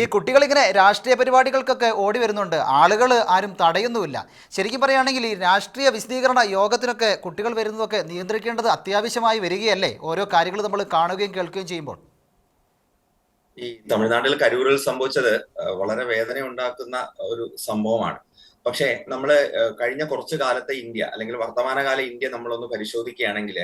ഈ കുട്ടികളിങ്ങനെ രാഷ്ട്രീയ പരിപാടികൾക്കൊക്കെ ഓടി വരുന്നുണ്ട്. ആളുകൾ ആരും തടയുന്നുമില്ല. ശരിക്കും പറയുകയാണെങ്കിൽ ഈ രാഷ്ട്രീയ വിശദീകരണ യോഗത്തിനൊക്കെ കുട്ടികൾ വരുന്നതൊക്കെ നിയന്ത്രിക്കേണ്ടത് അത്യാവശ്യമായി വരികയല്ലേ? ഓരോ കാര്യങ്ങൾ നമ്മൾ കാണുകയും കേൾക്കുകയും ചെയ്യുമ്പോൾ. ഈ തമിഴ്നാട്ടിൽ കരൂരിൽ സംഭവിച്ചത് വളരെ വേദന ഉണ്ടാക്കുന്ന ഒരു സംഭവമാണ്. പക്ഷേ നമ്മൾ കഴിഞ്ഞ കുറച്ചു കാലത്തെ ഇന്ത്യ അല്ലെങ്കിൽ വർത്തമാനകാല ഇന്ത്യ നമ്മളൊന്ന് പരിശോധിക്കുകയാണെങ്കിൽ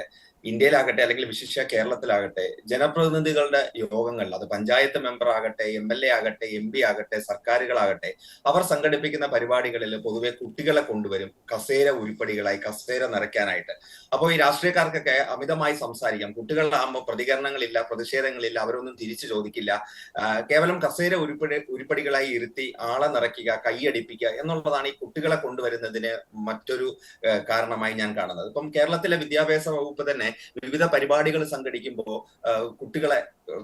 ഇന്ത്യയിലാകട്ടെ അല്ലെങ്കിൽ വിശിഷ്യ കേരളത്തിലാകട്ടെ ജനപ്രതിനിധികളുടെ യോഗങ്ങൾ അത് പഞ്ചായത്ത് മെമ്പർ ആകട്ടെ എം എൽ എ ആകട്ടെ എം പി ആകട്ടെ സർക്കാരുകളാകട്ടെ അവർ സംഘടിപ്പിക്കുന്ന പരിപാടികളിൽ പൊതുവെ കുട്ടികളെ കൊണ്ടുവരും കസേര ഉരുപ്പടികളായി കസേര നിറയ്ക്കാനായിട്ട്. അപ്പോൾ ഈ രാഷ്ട്രീയക്കാർക്കൊക്കെ അമിതമായി സംസാരിക്കാം. കുട്ടികളിലാകുമ്പോൾ പ്രതികരണങ്ങളില്ല പ്രതിഷേധങ്ങളില്ല അവരൊന്നും തിരിച്ചു ചോദിക്കില്ല. കേവലം കസേര ഉരുപ്പടി ഉരുപ്പടികളായി ഇരുത്തി ആളെ നിറയ്ക്കുക കൈയടിപ്പിക്കുക എന്നുള്ളതാണ് ഈ കുട്ടികളെ കൊണ്ടുവരുന്നതിന് മറ്റൊരു കാരണമായി ഞാൻ കാണുന്നത്. ഇപ്പം കേരളത്തിലെ വിദ്യാഭ്യാസ വകുപ്പ് തന്നെ വിവിധ പരിപാടികൾ സംഘടിക്കുമ്പോൾ കുട്ടികളെ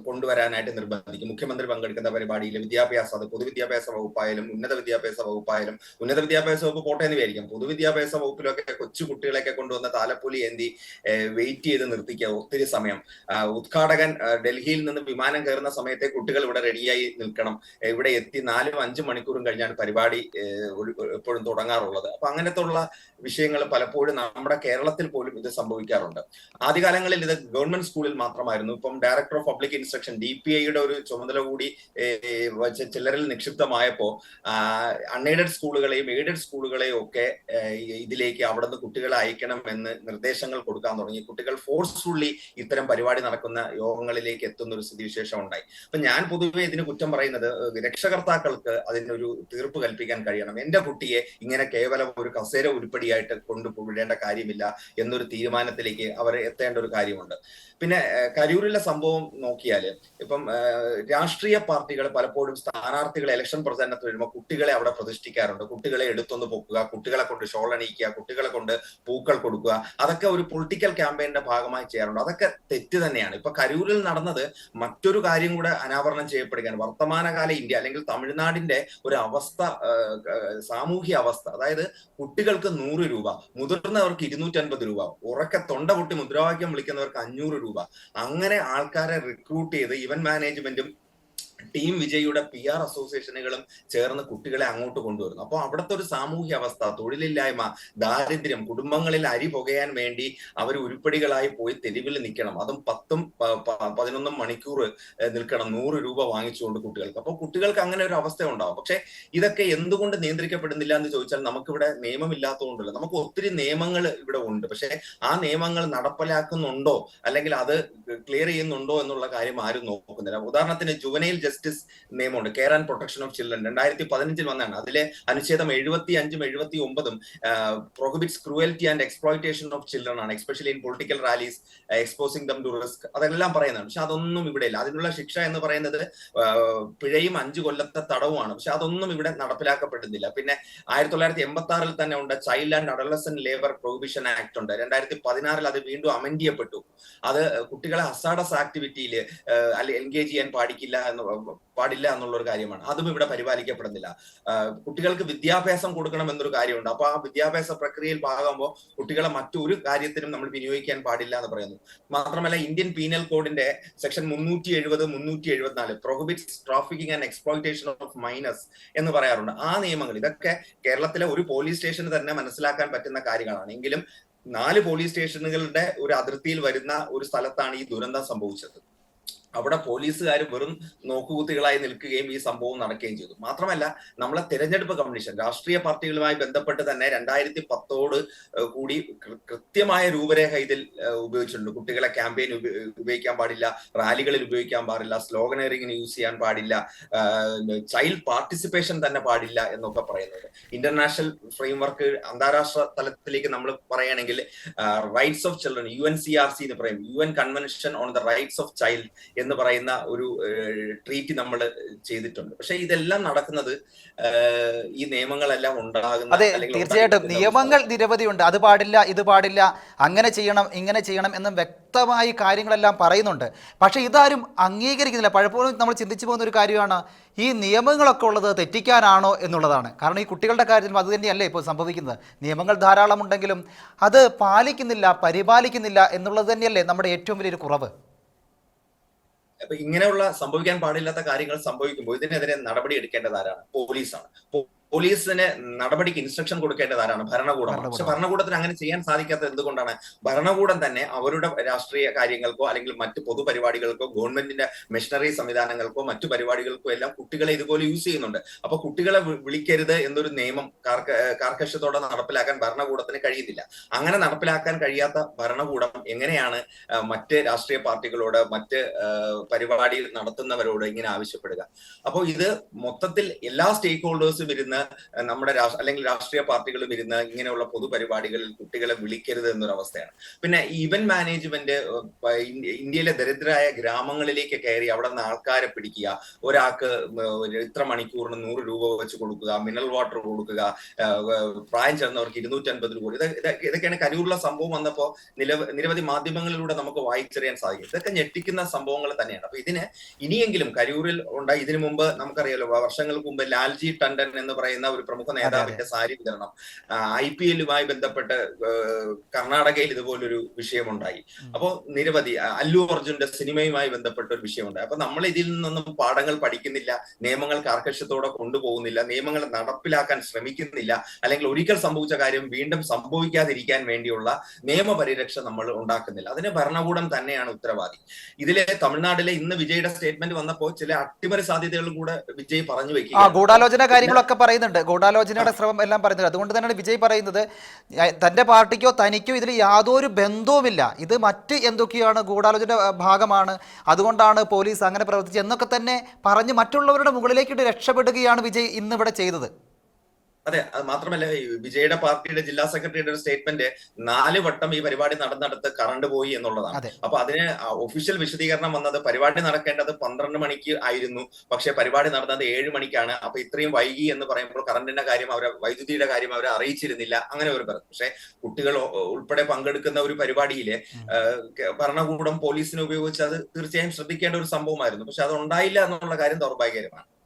കൊണ്ടുവരാനായിട്ട് നിർബന്ധിക്കും. മുഖ്യമന്ത്രി പങ്കെടുക്കുന്ന പരിപാടിയിൽ വിദ്യാഭ്യാസ അത് പൊതുവിദ്യാഭ്യാസ വകുപ്പായാലും ഉന്നത വിദ്യാഭ്യാസ വകുപ്പായാലും ഉന്നത വിദ്യാഭ്യാസ വകുപ്പ് പോട്ടെ എന്ന് വിചാരിക്കും. പൊതുവിദ്യാഭ്യാസ വകുപ്പിലൊക്കെ കൊച്ചു കുട്ടികളെയൊക്കെ കൊണ്ടുവന്ന താലപ്പൊലി ഏന്തി വെയിറ്റ് ചെയ്ത് നിർത്തിക്കുക ഒത്തിരി സമയം. ഉദ്ഘാടകൻ ഡൽഹിയിൽ നിന്ന് വിമാനം കയറുന്ന സമയത്തെ കുട്ടികൾ ഇവിടെ റെഡിയായി നിൽക്കണം. ഇവിടെ എത്തി നാലും അഞ്ചും മണിക്കൂറും കഴിഞ്ഞാണ് പരിപാടി എപ്പോഴും തുടങ്ങാറുള്ളത്. അപ്പൊ അങ്ങനത്തെ ഉള്ള വിഷയങ്ങൾ പലപ്പോഴും നമ്മുടെ കേരളത്തിൽ പോലും ഇത് സംഭവിക്കാറുണ്ട്. ആദ്യകാലങ്ങളിൽ ഇത് ഗവൺമെന്റ് സ്കൂളിൽ മാത്രമായിരുന്നു. ഇപ്പം director of public instruction D P ഐയുടെ ഒരു ചുമതല കൂടി ചിലരിൽ നിക്ഷിപ്തമായപ്പോ അൺഎയ്ഡഡ് സ്കൂളുകളെയും എയ്ഡഡ് സ്കൂളുകളെയും ഒക്കെ ഇതിലേക്ക് അവിടെ നിന്ന് കുട്ടികളെ അയക്കണം എന്ന് നിർദ്ദേശങ്ങൾ കൊടുക്കാൻ തുടങ്ങി. കുട്ടികൾ ഫോഴ്സ്ഫുള്ളി ഇത്തരം പരിപാടി നടക്കുന്ന യോഗങ്ങളിലേക്ക് എത്തുന്ന ഒരു സ്ഥിതിവിശേഷം ഉണ്ടായി. അപ്പൊ ഞാൻ പൊതുവെ ഇതിന് കുറ്റം പറയുന്നത് രക്ഷകർത്താക്കൾക്ക് അതിനൊരു തീർപ്പ് കൽപ്പിക്കാൻ കഴിയണം. എന്റെ കുട്ടിയെ ഇങ്ങനെ കേവലം ഒരു കസേര ഉരുപ്പടിയായിട്ട് കൊണ്ടുപോകേണ്ട കാര്യമില്ല എന്നൊരു തീരുമാനത്തിലേക്ക് അവർ എത്തേണ്ട ഒരു കാര്യമുണ്ട്. പിന്നെ കരൂരിലെ സംഭവം നോക്കിയാൽ ഇപ്പം രാഷ്ട്രീയ പാർട്ടികൾ പലപ്പോഴും സ്ഥാനാർത്ഥികളെ ഇലക്ഷൻ പ്രചരണത്തിൽ വരുമ്പോൾ കുട്ടികളെ അവിടെ പ്രതിഷ്ഠിക്കാറുണ്ട്. കുട്ടികളെ എടുത്തൊന്ന് പൊക്കുക കുട്ടികളെ കൊണ്ട് ഷോൾ അണിയിക്കുക കുട്ടികളെ കൊണ്ട് പൂക്കൾ കൊടുക്കുക. അതൊക്കെ ഒരു പൊളിറ്റിക്കൽ ക്യാമ്പയിന്റെ ഭാഗമായി ചെയ്യാറുണ്ട്. അതൊക്കെ തെറ്റ് തന്നെയാണ്. ഇപ്പൊ കരൂരിൽ നടന്നത് മറ്റൊരു കാര്യം കൂടെ അനാവരണം ചെയ്യപ്പെടുകയാണ്. വർത്തമാനകാല ഇന്ത്യ അല്ലെങ്കിൽ തമിഴ്നാടിന്റെ ഒരു അവസ്ഥ സാമൂഹ്യ അവസ്ഥ. അതായത് കുട്ടികൾക്ക് നൂറ് രൂപ മുതിർന്നവർക്ക് ഇരുന്നൂറ്റൻപത് രൂപ ഉറക്കെ തൊണ്ട പൊട്ടി മുദ്രാവാക്യം വിളിക്കുന്നവർക്ക് അഞ്ഞൂറ് രൂപ. അങ്ങനെ ആൾക്കാരെ റിക്രൂട്ട് ചെയ്ത് ഇവന്റ് മാനേജ്മെന്റും ടീം വിജയുടെ പി ആർ അസോസിയേഷനുകളും ചേർന്ന് കുട്ടികളെ അങ്ങോട്ട് കൊണ്ടുവരുന്നു. അപ്പോൾ അവിടുത്തെ ഒരു സാമൂഹ്യ അവസ്ഥ തൊഴിലില്ലായ്മ ദാരിദ്ര്യം കുടുംബങ്ങളിൽ അരി പുകയാൻ വേണ്ടി അവർ ഉരുപ്പടികളായി പോയി തെരുവിൽ നിൽക്കണം. അതും പത്തും പതിനൊന്നും മണിക്കൂർ നിൽക്കണം. നൂറ് രൂപ വാങ്ങിച്ചുകൊണ്ട് കുട്ടികൾക്ക്. അപ്പോൾ കുട്ടികൾക്ക് അങ്ങനെ ഒരു അവസ്ഥ ഉണ്ടാവും. പക്ഷെ ഇതൊക്കെ എന്തുകൊണ്ട് നിയന്ത്രിക്കപ്പെടുന്നില്ല എന്ന് ചോദിച്ചാൽ നമുക്കിവിടെ നിയമമില്ലാത്തതുകൊണ്ടല്ല. നമുക്ക് ഒത്തിരി നിയമങ്ങൾ ഇവിടെ ഉണ്ട്. പക്ഷെ ആ നിയമങ്ങൾ നടപ്പിലാക്കുന്നുണ്ടോ? അല്ലെങ്കിൽ അത് ക്ലിയർ ചെയ്യുന്നുണ്ടോ എന്നുള്ള കാര്യം ആരും നോക്കുന്നില്ല. ഉദാഹരണത്തിന് ജസ്റ്റിസ് നിയമമുണ്ട്. Care and protection of children രണ്ടായിരത്തി പതിനഞ്ചിൽ വന്നതാണ്. അതിലെ അനുച്ഛേദം എഴുപത്തി അഞ്ചും എഴുപത്തി ഒമ്പതും prohibits cruelty and exploitation of children ആണ് especially in political rallies exposing them to risk അതെല്ലാം പറയുന്നതാണ്. പക്ഷെ അതൊന്നും ഇവിടെ ഇല്ല. അതിനുള്ള ശിക്ഷ എന്ന് പറയുന്നത് പിഴയും അഞ്ചു കൊല്ലത്തെ തടവുമാണ്. പക്ഷെ അതൊന്നും ഇവിടെ നടപ്പിലാക്കപ്പെടുന്നില്ല. പിന്നെ ആയിരത്തി തൊള്ളായിരത്തി എൺപത്തി ആറിൽ തന്നെ ഉണ്ട് child and adolescent labour prohibition act ഉണ്ട്. രണ്ടായിരത്തി പതിനാറിൽ അത് വീണ്ടും അമെൻഡ് ചെയ്യപ്പെട്ടു അത് കുട്ടികളെ ഹസാഡസ് ആക്ടിവിറ്റിയിൽ അല്ലെ എൻഗേജ് ചെയ്യാൻ പാടിക്കില്ല എന്ന് പാടില്ല എന്നുള്ള ഒരു കാര്യമാണ്. അതും ഇവിടെ പരിപാലിക്കപ്പെടുന്നില്ല. കുട്ടികൾക്ക് വിദ്യാഭ്യാസം കൊടുക്കണം എന്നൊരു കാര്യമുണ്ട്. അപ്പൊ ആ വിദ്യാഭ്യാസ പ്രക്രിയയിൽ ഭാഗമാകുമ്പോൾ കുട്ടികളെ മറ്റൊരു കാര്യത്തിനും നമ്മൾ വിനിയോഗിക്കാൻ പാടില്ല എന്ന് പറയുന്നു. മാത്രമല്ല ഇന്ത്യൻ പീനൽ കോഡിന്റെ സെക്ഷൻ മുന്നൂറ്റി എഴുപത് മുന്നൂറ്റി എഴുപത്തിനാല് prohibits trafficking and exploitation of minors എന്ന് പറയാറുണ്ട്. ആ നിയമങ്ങൾ ഇതൊക്കെ കേരളത്തിലെ ഒരു പോലീസ് സ്റ്റേഷന് തന്നെ മനസ്സിലാക്കാൻ പറ്റുന്ന കാര്യങ്ങളാണ്. എങ്കിലും നാല് പോലീസ് സ്റ്റേഷനുകളുടെ ഒരു അതിർത്തിയിൽ വരുന്ന ഒരു സ്ഥലത്താണ് ഈ ദുരന്തം സംഭവിച്ചത്. അവിടെ പോലീസുകാർ വെറും നോക്കുകുത്തികളായി നിൽക്കുകയും ഈ സംഭവം നടക്കുകയും ചെയ്തു. മാത്രമല്ല നമ്മളെ തെരഞ്ഞെടുപ്പ് കമ്മീഷൻ രാഷ്ട്രീയ പാർട്ടികളുമായി ബന്ധപ്പെട്ട് തന്നെ രണ്ടായിരത്തി പത്തോട് കൂടി കൃത്യമായ രൂപരേഖ ഇതിൽ ഉപയോഗിച്ചിട്ടുണ്ട്. കുട്ടികളെ ക്യാമ്പയിൻ ഉപയോഗിക്കാൻ പാടില്ല റാലികളിൽ ഉപയോഗിക്കാൻ പാടില്ല സ്ലോഗനറിങ്ങിന് യൂസ് ചെയ്യാൻ പാടില്ല ചൈൽഡ് പാർട്ടിസിപ്പേഷൻ തന്നെ പാടില്ല എന്നൊക്കെ പറയുന്നത്. ഇന്റർനാഷണൽ ഫ്രെയിംവർക്ക് അന്താരാഷ്ട്ര തലത്തിലേക്ക് നമ്മൾ പറയുകയാണെങ്കിൽ rights of children U N C R C എന്ന് പറയും. U N convention on the rights of child എന്ന് പറയുന്ന ഒരു ട്രീറ്റ് നമ്മൾ ചെയ്തിട്ടുണ്ട്. പക്ഷെ ഇതെല്ലാം നടക്കുന്നത് ഈ നിയമങ്ങളെല്ലാം ഉണ്ടാകുന്ന അതെ തീർച്ചയായിട്ടും. നിയമങ്ങൾ നിയമങ്ങൾ നിരവധിയുണ്ട്. അത് പാടില്ല ഇത് പാടില്ല അങ്ങനെ ചെയ്യണം ഇങ്ങനെ ചെയ്യണം എന്നും വ്യക്തമായി കാര്യങ്ങളെല്ലാം പറയുന്നുണ്ട്. പക്ഷെ ഇതാരും അംഗീകരിക്കുന്നില്ല. പലപ്പോഴും നമ്മൾ ചിന്തിച്ചു പോകുന്ന ഒരു കാര്യമാണ് ഈ നിയമങ്ങളൊക്കെ ഉള്ളത് തെറ്റിക്കാനാണോ എന്നുള്ളതാണ്. കാരണം ഈ കുട്ടികളുടെ കാര്യത്തിലും അത് തന്നെയല്ലേ ഇപ്പോൾ സംഭവിക്കുന്നത്. നിയമങ്ങൾ ധാരാളം ഉണ്ടെങ്കിലും അത് പാലിക്കുന്നില്ല പരിപാലിക്കുന്നില്ല എന്നുള്ളത് തന്നെയല്ലേ നമ്മുടെ ഏറ്റവും വലിയൊരു കുറവ്. ഇങ്ങനെയുള്ള സംഭവിക്കാൻ പാടില്ലാത്ത കാര്യങ്ങൾ സംഭവിക്കുമ്പോൾ ഇതിനെതിരെ നടപടി എടുക്കേണ്ടത് ആരാണ്? പോലീസാണ്. പോലീസിന് നടപടിക്ക് ഇൻസ്ട്രക്ഷൻ കൊടുക്കേണ്ടത് ആരാണ് ഭരണകൂടമാണ് ഭരണകൂടം. പക്ഷെ ഭരണകൂടത്തിന് അങ്ങനെ ചെയ്യാൻ സാധിക്കാത്തത് എന്തുകൊണ്ടാണ്? ഭരണകൂടം തന്നെ അവരുടെ രാഷ്ട്രീയ കാര്യങ്ങൾക്കോ അല്ലെങ്കിൽ മറ്റ് പൊതുപരിപാടികൾക്കോ ഗവൺമെന്റിന്റെ മെഷീനറി സംവിധാനങ്ങൾക്കോ മറ്റു പരിപാടികൾക്കോ എല്ലാം കുട്ടികളെ ഇതുപോലെ യൂസ് ചെയ്യുന്നുണ്ട്. അപ്പൊ കുട്ടികളെ വിളിക്കരുത് എന്നൊരു നിയമം കാർക്കശത്തോടെ നടപ്പിലാക്കാൻ ഭരണകൂടത്തിന് കഴിയുന്നില്ല. അങ്ങനെ നടപ്പിലാക്കാൻ കഴിയാത്ത ഭരണകൂടം എങ്ങനെയാണ് മറ്റ് രാഷ്ട്രീയ പാർട്ടികളോട് മറ്റ് പരിപാടി നടത്തുന്നവരോട് ഇങ്ങനെ ആവശ്യപ്പെടുക? അപ്പോൾ ഇത് മൊത്തത്തിൽ എല്ലാ സ്റ്റേക്ക് ഹോൾഡേഴ്സും ഇരുന്ന് ആ, നമ്മുടെ അല്ലെങ്കിൽ രാഷ്ട്രീയ പാർട്ടികളും ഇരുന്ന് ഇങ്ങനെയുള്ള പൊതുപരിപാടികളിൽ കുട്ടികളെ വിളിക്കരുത് എന്നൊരവസ്ഥയാണ്. പിന്നെ ഇവന്റ് മാനേജ്മെന്റ് ഇന്ത്യയിലെ ദരിദ്രരായ ഗ്രാമങ്ങളിലേക്ക് കയറി അവിടെ നിന്ന് ആൾക്കാരെ പിടിക്കുക ഒരാൾക്ക് ഇത്ര മണിക്കൂറിന് നൂറ് രൂപ വെച്ച് കൊടുക്കുക മിനറൽ വാട്ടർ കൊടുക്കുക പ്രായം പ്രായം ചെന്നവർക്ക് ഇരുന്നൂറ്റൻപത് രൂപ ഇത് ഇത് ഇതൊക്കെയാണ് കരൂരിലെ സംഭവം വന്നപ്പോൾ നിരവധി മാധ്യമങ്ങളിലൂടെ നമുക്ക് വായിച്ചറിയാൻ സാധിക്കും. ഇതൊക്കെ ഞെട്ടിക്കുന്ന സംഭവങ്ങൾ തന്നെയാണ്. അപ്പൊ ഇതിന് ഇനിയെങ്കിലും കരൂരിൽ ഉണ്ടായി ഇതിനു മുമ്പ് നമുക്കറിയാലോ വർഷങ്ങൾക്ക് മുമ്പ് ലാൽജി ടണ്ടൻ എന്ന് പറയുന്ന ഒരു പ്രമുഖ നേതാവിന്റെ സാരി വിതരണം. ഐ പി എല്ലുമായി ബന്ധപ്പെട്ട് കർണാടകയിൽ ഇതുപോലൊരു വിഷയമുണ്ടായി. അപ്പോ നിരവധി അല്ലു അർജുന്റെ സിനിമയുമായി ബന്ധപ്പെട്ട ഒരു വിഷയമുണ്ടായി. അപ്പൊ നമ്മൾ ഇതിൽ നിന്നൊന്നും പാഠങ്ങൾ പഠിക്കുന്നില്ല നിയമങ്ങൾ കാർക്കശ്യത്തോടെ കൊണ്ടുപോകുന്നില്ല നിയമങ്ങൾ നടപ്പിലാക്കാൻ ശ്രമിക്കുന്നില്ല അല്ലെങ്കിൽ ഒരിക്കൽ സംഭവിച്ച കാര്യം വീണ്ടും സംഭവിക്കാതിരിക്കാൻ വേണ്ടിയുള്ള നിയമപരിരക്ഷ നമ്മൾ ഉണ്ടാക്കുന്നില്ല. അതിന് ഭരണകൂടം തന്നെയാണ് ഉത്തരവാദി. ഇതിലെ തമിഴ്നാട്ടിലെ ഇന്ന് വിജയുടെ സ്റ്റേറ്റ്മെന്റ് വന്നപ്പോൾ ചില അട്ടിമറി സാധ്യതകളും കൂടെ വിജയ് പറഞ്ഞു വെക്കുക ഗൂഢാലോചന കാര്യങ്ങളൊക്കെ പറയുന്നുണ്ട് ഗൂഢാലോചനയുടെ ശ്രമം എല്ലാം പറയുന്നുണ്ട്. അതുകൊണ്ട് തന്നെയാണ് വിജയ് പറയുന്നത് തന്റെ പാർട്ടിക്കോ തനിക്കോ ഇതിൽ യാതൊരു ബന്ധവുമില്ല. ഇത് മറ്റ് എന്തൊക്കെയാണ് ഗൂഢാലോചന ഭാഗമാണ്. അതുകൊണ്ടാണ് പോലീസ് അങ്ങനെ പ്രവർത്തിച്ചത് എന്നൊക്കെ തന്നെ പറഞ്ഞ് മറ്റുള്ളവരുടെ മുകളിലേക്കിട്ട് രക്ഷപ്പെടുകയാണ് വിജയ് ഇന്നിവിടെ ചെയ്തത്. അതെ അത് മാത്രമല്ല വിജയുടെ പാർട്ടിയുടെ ജില്ലാ സെക്രട്ടറിയുടെ ഒരു സ്റ്റേറ്റ്മെന്റ് നാല് വട്ടം ഈ പരിപാടി നടന്നിടത്ത് കറണ്ട് പോയി എന്നുള്ളതാണ്. അപ്പൊ അതിന് ഒഫീഷ്യൽ വിശദീകരണം വന്നത് പരിപാടി നടക്കേണ്ടത് പന്ത്രണ്ട് മണിക്ക് ആയിരുന്നു. പക്ഷെ പരിപാടി നടന്നത് ഏഴ് മണിക്കാണ്. അപ്പൊ ഇത്രയും വൈകി എന്ന് പറയുമ്പോൾ കറണ്ടിന്റെ കാര്യം അവരെ വൈദ്യുതിയുടെ കാര്യം അവരെ അറിയിച്ചിരുന്നില്ല. അങ്ങനെ ഒരു പറഞ്ഞു പക്ഷെ കുട്ടികൾ ഉൾപ്പെടെ പങ്കെടുക്കുന്ന ഒരു പരിപാടിയിൽ ഭരണകൂടം പോലീസിനെ ഉപയോഗിച്ച് അത് തീർച്ചയായും ശ്രദ്ധിക്കേണ്ട ഒരു സംഭവമായിരുന്നു. പക്ഷെ അത് ഉണ്ടായില്ല എന്നുള്ള കാര്യം ദൗർഭാഗ്യകരമാണ്.